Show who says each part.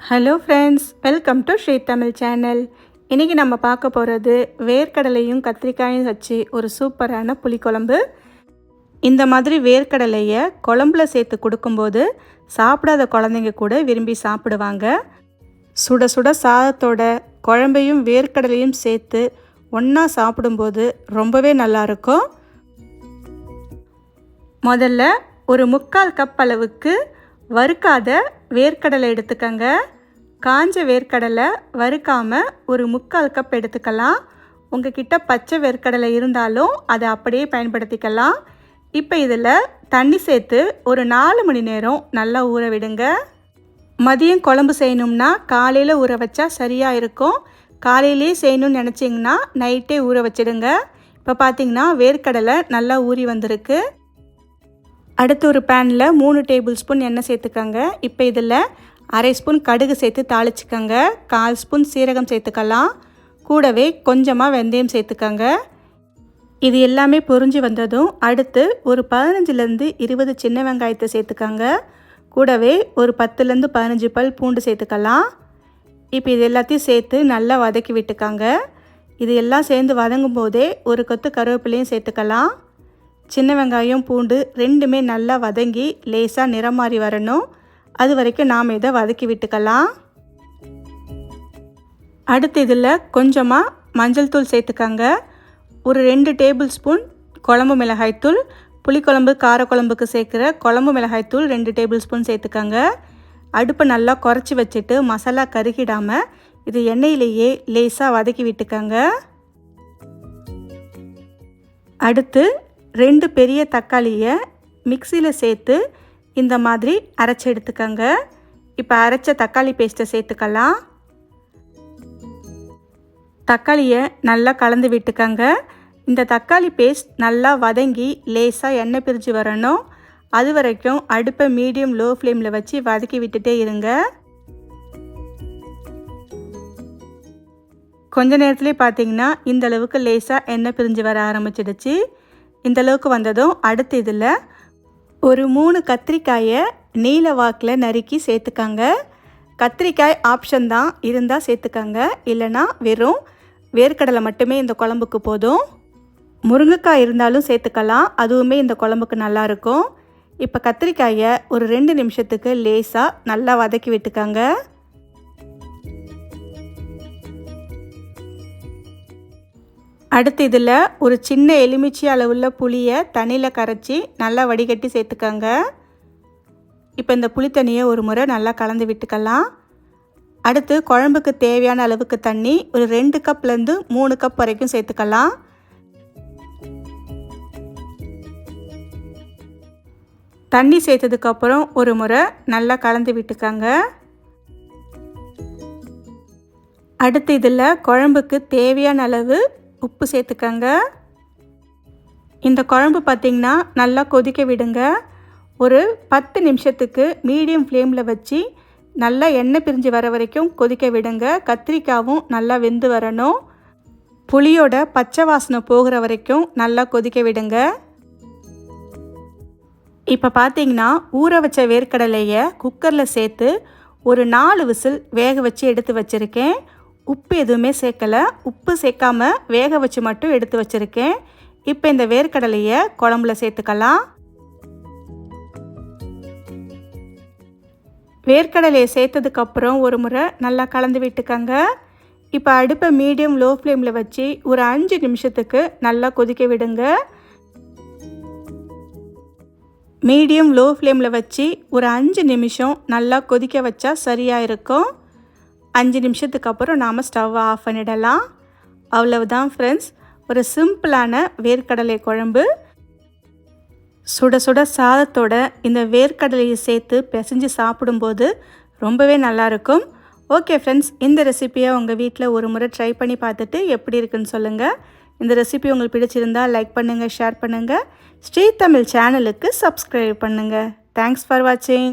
Speaker 1: Hello friends welcome to Sri Tamil channel இன்றைக்கி நம்ம பார்க்க போகிறது வேர்க்கடலையும் கத்திரிக்காயும் வச்சு ஒரு சூப்பரான புளிக்குழம்பு. இந்த மாதிரி வேர்க்கடலையை குழம்புல சேர்த்து கொடுக்கும்போது சாப்பிடாத குழந்தைங்க கூட விரும்பி சாப்பிடுவாங்க. சுட சுட சாதத்தோட குழம்பையும் வேர்க்கடலையும் சேர்த்து ஒன்றா சாப்பிடும்போது ரொம்பவே நல்லாயிருக்கும் முதல்ல ஒரு முக்கால் கப் அளவுக்கு வறுக்காத வேர்க்கடலை எடுத்துக்கங்க. காஞ்ச வேர்க்கடலை வறுக்காமல் ஒரு முக்கால் கப் எடுத்துக்கலாம். உங்ககிட்ட பச்சை வேர்க்கடலை இருந்தாலும் அதை அப்படியே பயன்படுத்திக்கலாம். இப்போ இதில் தண்ணி சேர்த்து ஒரு நாலு மணி நேரம் நல்லா ஊற விடுங்க. மதியம் குழம்பு செய்யணும்னா காலையில் ஊற வச்சா சரியாக இருக்கும். காலையிலே செய்யணும்னு நினச்சிங்கன்னா நைட்டே ஊற வச்சிடுங்க. இப்போ பார்த்தீங்கன்னா வேர்க்கடலை நல்லா ஊறி வந்திருக்கு. அடுத்து ஒரு பேனில் மூணு டேபிள் ஸ்பூன் எண்ணெய் சேர்த்துக்கோங்க. இப்போ இதில் அரை ஸ்பூன் கடுகு சேர்த்து தாளிச்சுக்கோங்க. கால் ஸ்பூன் சீரகம் சேர்த்துக்கலாம். கூடவே கொஞ்சமாக வெந்தயம் சேர்த்துக்கோங்க. இது எல்லாமே பொறிஞ்சு வந்ததும் அடுத்து ஒரு பதினஞ்சுலேருந்து இருபது சின்ன வெங்காயத்தை சேர்த்துக்கோங்க. கூடவே ஒரு பத்துலேருந்து பதினஞ்சு பல் பூண்டு சேர்த்துக்கலாம். இப்போ இது எல்லாத்தையும் சேர்த்து நல்லா வதக்கி விட்டுக்காங்க. இது எல்லாம் சேர்ந்து வதங்கும் போதே ஒரு கொத்து கருவேப்பிலையும் சேர்த்துக்கலாம். சின்ன வெங்காயம் பூண்டு ரெண்டுமே நல்லா வதங்கி லேசாக நிறம் மாறி வரணும். அது வரைக்கும் நாம் இதை வதக்கி விட்டுக்கலாம். அடுத்து இதில் கொஞ்சமாக மஞ்சள் தூள் சேர்த்துக்கங்க. ஒரு ரெண்டு டேபிள் ஸ்பூன் குழம்பு மிளகாய்த்தூள் புளிக்குழம்பு காரக்குழம்புக்கு சேர்க்குற குழம்பு மிளகாய்த்தூள் ரெண்டு டேபிள் ஸ்பூன் சேர்த்துக்கங்க. அடுப்பை நல்லா குறைச்சி வச்சுட்டு மசாலா கருகிடாமல் இது எண்ணெயிலேயே லேசாக வதக்கி விட்டுக்கங்க. அடுத்து ரெண்டு பெரிய தக்காளியை மிக்சியில் சேர்த்து இந்த மாதிரி அரைச்சி எடுத்துக்கங்க. இப்போ அரைச்ச தக்காளி பேஸ்ட்டை சேர்த்துக்கலாம். தக்காளியை நல்லா கலந்து விட்டுக்கோங்க. இந்த தக்காளி பேஸ்ட் நல்லா வதங்கி லேசாக எண்ணெய் பிரிஞ்சு வரணும். அது வரைக்கும் அடுப்பை மீடியம் லோ ஃப்ளேமில் வச்சு வதக்கி விட்டுட்டே இருங்க. கொஞ்ச நேரத்துலேயே பார்த்தீங்கன்னா இந்த அளவுக்கு லேசாக எண்ணெய் பிரிஞ்சு வர ஆரம்பிச்சிடுச்சு. இந்த அளவுக்கு வந்ததும் அடுத்து இதில் ஒரு மூணு கத்திரிக்காயை நீல வாக்கில் நறுக்கி சேர்த்துக்காங்க. கத்திரிக்காய் ஆப்ஷன் தான் இருந்தால் சேர்த்துக்காங்க. இல்லைனா வெறும் வேர்க்கடலை மட்டுமே இந்த குழம்புக்கு போதும். முருங்கைக்காய் இருந்தாலும் சேர்த்துக்கலாம். அதுவுமே இந்த குழம்புக்கு நல்லாயிருக்கும் இப்போ கத்திரிக்காயை ஒரு ரெண்டு நிமிஷத்துக்கு லேசாக நல்லா வதக்கி விட்டுக்காங்க. அடுத்து இதில் ஒரு சின்ன எலுமிச்சி அளவுள்ள புளியை தண்ணியில் கரைச்சி நல்லா வடிகட்டி சேர்த்துக்கோங்க. இப்போ இந்த புளி தண்ணியை ஒரு முறை நல்லா கலந்து விட்டுக்கலாம். அடுத்து குழம்புக்கு தேவையான அளவுக்கு தண்ணி ஒரு ரெண்டு கப்லேருந்து மூணு கப் வரைக்கும் சேர்த்துக்கலாம். தண்ணி சேர்த்ததுக்கப்புறம் ஒரு முறை நல்லா கலந்து விட்டுக்கோங்க. அடுத்து இதில் குழம்புக்கு தேவையான அளவு உப்பு சேர்த்துக்கங்க. இந்த குழம்பு பார்த்திங்கன்னா நல்லா கொதிக்க விடுங்க. ஒரு பத்து நிமிஷத்துக்கு மீடியம் ஃப்ளேமில் வச்சு நல்லா எண்ணெய் பிரிஞ்சு வர வரைக்கும் கொதிக்க விடுங்க. கத்திரிக்காவும் நல்லா வெந்து வரணும். புளியோட பச்சை வாசனை போகிற வரைக்கும் நல்லா கொதிக்க விடுங்க. இப்போ பார்த்தீங்கன்னா ஊற வச்ச வேர்க்கடலையை குக்கரில் சேர்த்து ஒரு நாலு விசில் வேக வச்சு எடுத்து வச்சுருக்கேன். உப்பு எதுவுமே சேர்க்கலை. உப்பு சேர்க்காம வேக வச்சு மட்டும் எடுத்து வச்சுருக்கேன். இப்போ இந்த வேர்க்கடலையை குழம்புல சேர்த்துக்கலாம். வேர்க்கடலையை சேர்த்ததுக்கப்புறம் ஒரு முறை நல்லா கலந்து விட்டுக்கங்க. இப்போ அடுப்பை மீடியம் லோ ஃப்ளேமில் வச்சு ஒரு அஞ்சு நிமிஷத்துக்கு நல்லா கொதிக்க விடுங்க. மீடியம் லோ ஃப்ளேமில் வச்சு ஒரு அஞ்சு நிமிஷம் நல்லா கொதிக்க வச்சா சரியாக இருக்கும். அஞ்சு நிமிஷத்துக்கு அப்புறம் நாம் ஸ்டவ்வை ஆஃப் பண்ணிடலாம். அவ்வளவுதான் ஃப்ரெண்ட்ஸ் ஒரு சிம்பிளான வேர்க்கடலை குழம்பு. சுட சுட சாதத்தோட இந்த வேர்க்கடலையை சேர்த்து பிசைஞ்சு சாப்பிடும்போது ரொம்பவே நல்லாயிருக்கும் ஓகே ஃப்ரெண்ட்ஸ் இந்த ரெசிப்பியை உங்கள் வீட்டில் ஒரு முறை ட்ரை பண்ணி பார்த்துட்டு எப்படி இருக்குன்னு சொல்லுங்கள் இந்த ரெசிபி உங்களுக்கு பிடிச்சிருந்தால் லைக் பண்ணுங்கள் ஷேர் பண்ணுங்கள் ஸ்ரீ தமிழ் சேனலுக்கு சப்ஸ்கிரைப் பண்ணுங்கள் தேங்க்ஸ் ஃபார் வாட்சிங்